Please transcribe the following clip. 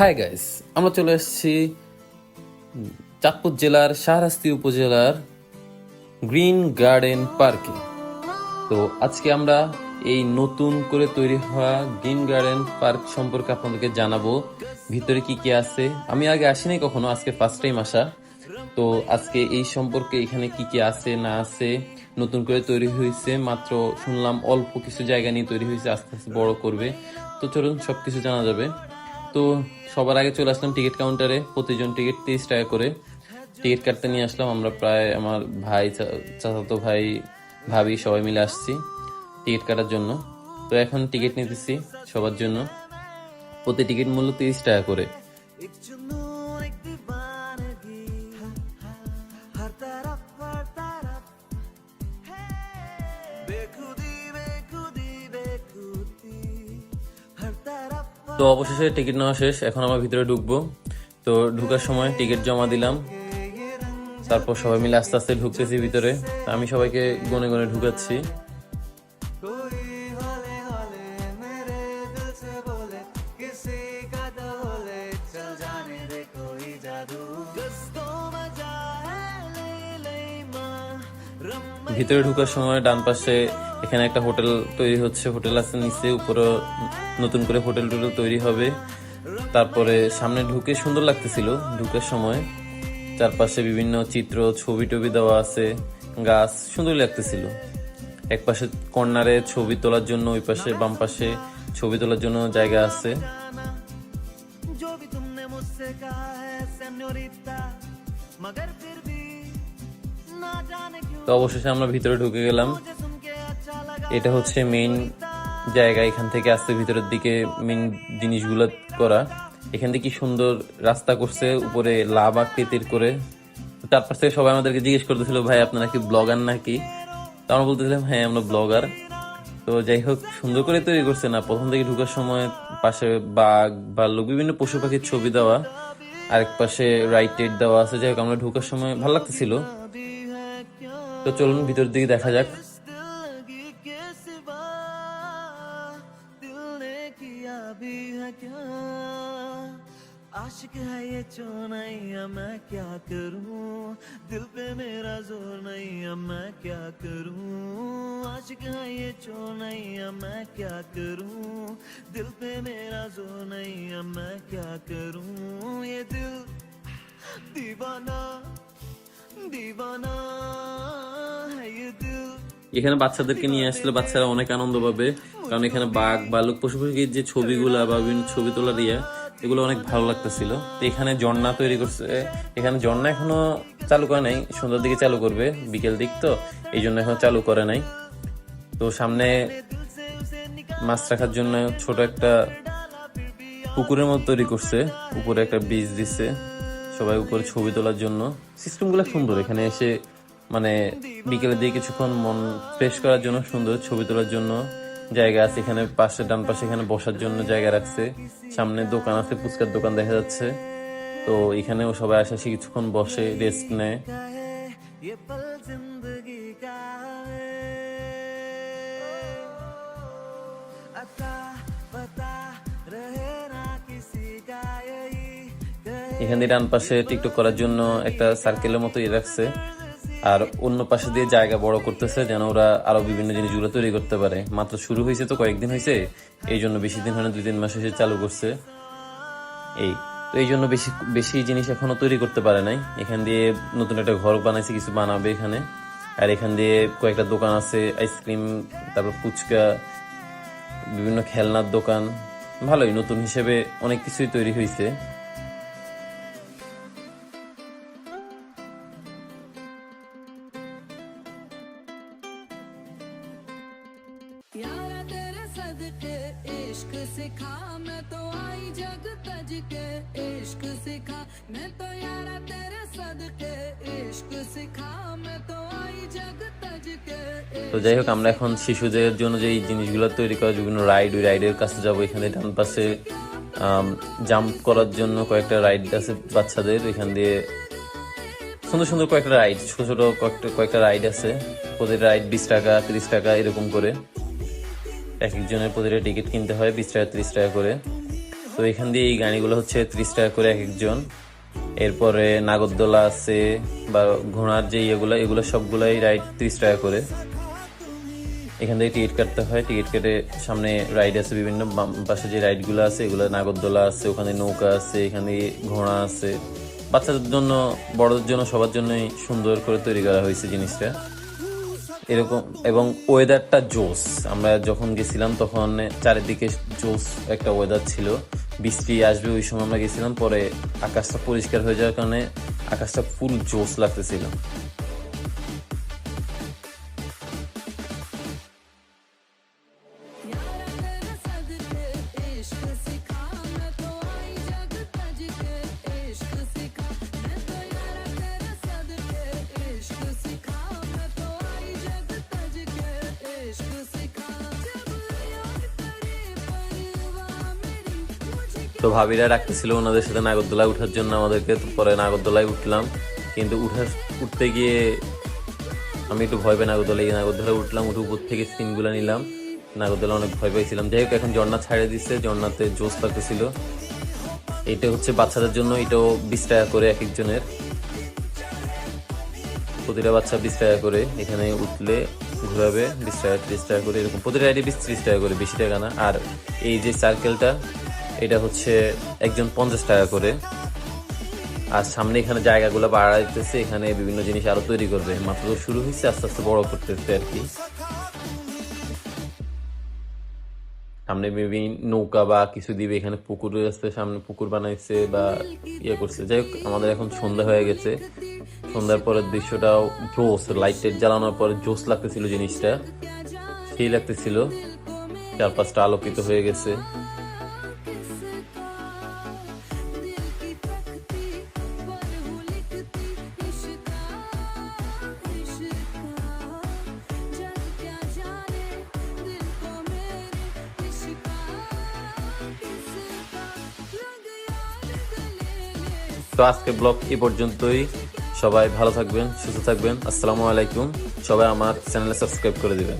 Hi guys আমরা চলে এসেছি চাঁদপুর জেলার শাহরাস্তি উপজেলার গ্রিন গার্ডেন পার্কে। তো আজকে আমরা এই নতুন করে তৈরি হওয়া গ্রিন গার্ডেন পার্ক সম্পর্কে আপনাদেরকে জানাব। ভিতরে কি কি আছে? আমি আগে আসিনি কখনো, আজকে ফার্স্ট টাইম আসা। তো আজকে এই সম্পর্কে এখানে কি কি আছে, না আছে, নতুন করে তৈরি হয়েছে, মাত্র শুনলাম অল্প কিছু জায়গা নিয়ে তৈরি হয়েছে, আস্তে আস্তে বড় করবে। তো চলুন সবকিছু জানা যাবে। তো সবার আগে চলে আসলাম টিকিট কাউন্টারে, প্রতিজন টিকিট তিরিশ টাকা করে। টিকিট কাটতে নিয়ে আসলাম, আমরা প্রায় আমার ভাই চাচাতো ভাই, ভাবি সবাই মিলে আসছি টিকিট কাটার জন্য। তো এখন টিকিট নিতেছি সবার জন্য। প্রতি টিকিট মূল্য তিরিশ টাকা করে। তো অবশেষে টিকিট নেওয়া শেষ। এখন আমার ভিতরে ঢুকবো। তো ঢুকার সময় টিকিট জমা দিলাম। তারপর সবাই মিলে আস্তে আস্তে ঢুকতেছি ভিতরে। আমি সবাইকে গনে গনে ঢুকাচ্ছি। ভিতরে ঢুকার সময় ডান পাশে এখানে একটা হোটেল তৈরি হচ্ছে হোটেল আছে নিচে উপরে নতুন করে হোটেল টোটেল তৈরি হবে তারপরে সামনে ঢুকে সুন্দর লাগতেছিল ঢুকার সময় চারপাশে বিভিন্ন চিত্র ছবি টবি দেওয়া আছে গাছ সুন্দর লাগতেছিল এক পাশে কর্নারে ছবি তোলার জন্য ওই পাশে বাম পাশে ছবি তোলার জন্য জায়গা আছে जो भी तुमने मुझसे कहा है सेन्योरिटा मगर फिर भी ना जाने क्यों তো অবশেষে আমরা ভিতরে ঢুকে গেলাম। এটা হচ্ছে মেইন জায়গা, এখান থেকে আসতে ভিতরের দিকে মেইন জিনিসগুলো করা। এখান থেকে কি সুন্দর রাস্তা করছে, উপরে লাভ আকৃতির করে। চারপাশ থেকে সবাই আমাদেরকে জিজ্ঞেস করতেছিল, ভাই, আপনারা কি ব্লগার নাকি? তো আমরা বলতেছিলাম হ্যাঁ আমরা ব্লগার তো যাই হোক, সুন্দর করে তৈরি করছে না। প্রথম থেকে ঢুকার সময় পাশে বাঘ, ভাল্লুক, বিভিন্ন পশু পাখির ছবি দেওয়া। আরেক পাশে রাইট টেট দেওয়া আছে। যাই হোক, আমরা ঢুকার সময় ভালো লাগতেছিল। তো চলুন ভিতর দিকে দেখা যাক दिल लगी के सिवा दिल ने किया भी है क्या आशिक है ये चोनैया मैं क्या करूं दिल पे मेरा जोर नहीं अब मैं क्या करूं आशिक है ये चोनैया मैं क्या करूं दिल पे मेरा जोर नहीं अब मैं क्या करूं ये दिल दीवाना दीवाना है ये दिल এখানে বাচ্চাদেরকে নিয়ে আসলে বাচ্চারা অনেক আনন্দ পাবে। কারণ এখানে বাঘ বালুক পশু পাখির যে ছবিগুলা বা বিভিন্ন ছবি তোলার ইয়া এগুলো অনেক ভালো লাগতেছিল। তো এখানে ঝর্ণা তৈরি করছে। এখানে ঝর্ণা এখনও চালু করে নাই। সন্ধ্যার দিকে চালু করবে বিকেল দিক তো। এই জন্য এখনও চালু করে নাই। তো সামনে মাছ রাখার জন্য ছোট একটা পুকুরের মতো তৈরি করছে। উপরে একটা বীজ দিচ্ছে সবাই উপরে ছবি তোলার জন্য। সিস্টেমগুলো সুন্দর, এখানে এসে মানে বিকেলের দিকে কিছুক্ষণ মন ফ্রেশ করার জন্য সুন্দর ছবি তোলার জন্য জায়গা আছে। এখানে পাশে, ডান পাশে এখানে বসার জন্য জায়গা রাখছে। সামনে দোকান আছে, ফুচকার দোকান দেখা যাচ্ছে। তো এখানেও সবাই আসে এসে কিছুক্ষণ বসে রেস্ট নেয়। का है। এখান দিয়ে ডান পাশে টিকটক করার জন্য একটা সার্কেলের মতো ইয়ে রাখছে। আর অন্য পাশে দিয়ে জায়গা বড় করতেছে যেন ওরা আরও বিভিন্ন জিনিসগুলো তৈরি করতে পারে। মাত্র শুরু হয়েছে তো, কয়েকদিন হয়েছে। এই জন্য বেশি দিন হয় দুই তিন মাস এসে চালু করছে। এই, তো এই জন্য বেশি বেশি জিনিস এখনও তৈরি করতে পারে নাই। এখান দিয়ে নতুন একটা ঘর বানাইছে, কিছু বানাবে এখানে। আর এখান দিয়ে কয়েকটা দোকান আছে, আইসক্রিম, তারপর ফুচকা, বিভিন্ন খেলনার দোকান। ভালোই, নতুন হিসেবে অনেক কিছুই তৈরি হয়েছে। यारा तेरे सदके इश्क सिखा मैं तो आई जग तज के इश्क सिखा मैं तो यारा तेरे सदके इश्क सिखा मैं तो आई जग तज के তো যাই হোক আমরা এখন শিশুদের জন্য যে এই জিনিসগুলো তৈরি করা বিভিন্ন রাইড ওই রাইডের কাছে যাবো এখানে ডান পাশে জাম্প করার জন্য কয়েকটা রাইড আছে বাচ্চাদের এখান দিয়ে সুন্দর সুন্দর কয়েকটা রাইড ছোট ছোট কয়েকটা কয়েকটা রাইড আছে প্রতিটা রাইড বিশ টাকা তিরিশ টাকা এরকম করে এক একজনের প্রতিটা টিকিট কিনতে হয় বিশ টাকা, তিরিশ টাকা করে। তো এখান দিয়ে এই গাড়িগুলো হচ্ছে ত্রিশ টাকা করে এক একজন এরপরে নাগরদোলা আছে বা ঘোড়ার যে ইয়েগুলো, এগুলো সবগুলাই রাইড ত্রিশ টাকা করে। এখান থেকে টিকিট কাটতে হয়। টিকিট কেটে সামনে রাইড আছে বিভিন্ন পাশে যে রাইডগুলো আছে, এগুলো নাগরদোলা আছে, ওখানে নৌকা আছে, এখানে ঘোড়া আছে। বাচ্চাদের জন্য, বড়দের জন্য, সবার জন্যই সুন্দর করে তৈরি করা হয়েছে জিনিসটা। এরকম, এবং ওয়েদারটা জোস আমরা যখন গেছিলাম তখন চারিদিকে জোস একটা ওয়েদার ছিল। বৃষ্টি আসবে ওই সময় আমরা গেছিলাম, পরে আকাশটা পরিষ্কার হয়ে যাওয়ার কারণে আকাশটা ফুল জোস লাগতেছিল। তো ভাবিরা রাখতেছিল ওনাদের সাথে নাগরদোলায় উঠার জন্য, আমাদেরকে পরে নাগরদোলায় উঠলাম। কিন্তু উঠার উঠতে গিয়ে আমি একটু ভয় পাই নাগরদোলায় নাগরদোলায় উঠলাম, উঠে উপর থেকে সিনগুলো নিলাম। নাগরদোলা অনেক ভয় পাইছিলাম। যাই হোক, এখন ঝর্ণা ছাড়িয়ে দিচ্ছে ঝর্ণাতে জোস লাগতেছিল। এটা হচ্ছে বাচ্চাদের জন্য, এটাও বিশ টাকা করে এক একজনের। প্রতিটা বাচ্চা বিশ টাকা করে, এখানে উঠলে ঘুরাবে বিশ টাকা, ত্রিশ টাকা করে, এরকম। প্রতিটা রাইডে বিশ ত্রিশ টাকা করে, বেশি টাকা না। আর এই যে সার্কেলটা এটা হচ্ছে একজন পঞ্চাশ টাকা করে। আর সামনে এখানে জায়গাগুলো বাড়া দিতেছে, এখানে বিভিন্ন জিনিস আরও তৈরি করবে। মাত্র শুরু হয়েছে, আস্তে আস্তে বড় করতেছে আর কি। সামনে মেবি নৌকা বা কিছু দিবে, এখানে পুকুর আছে, সামনে পুকুর বানাইছে বা ইয়ে করছে। যাই হোক, আমাদের এখন সন্ধ্যা হয়ে গেছে। সন্ধ্যার পরের দৃশ্যটাও জোস লাইট টাইট জ্বালানোর পরে জোস লাগতেছিল জিনিসটা। সেই লাগতেছিল। চারপাশটা আলোকিত হয়ে গেছে। তো আজকে ব্লগ এ পর্যন্তই। সবাই ভালো থাকবেন, সুস্থ থাকবেন। আসসালামু আলাইকুম। সবাই আমার চ্যানেলে সাবস্ক্রাইব করে দিবেন।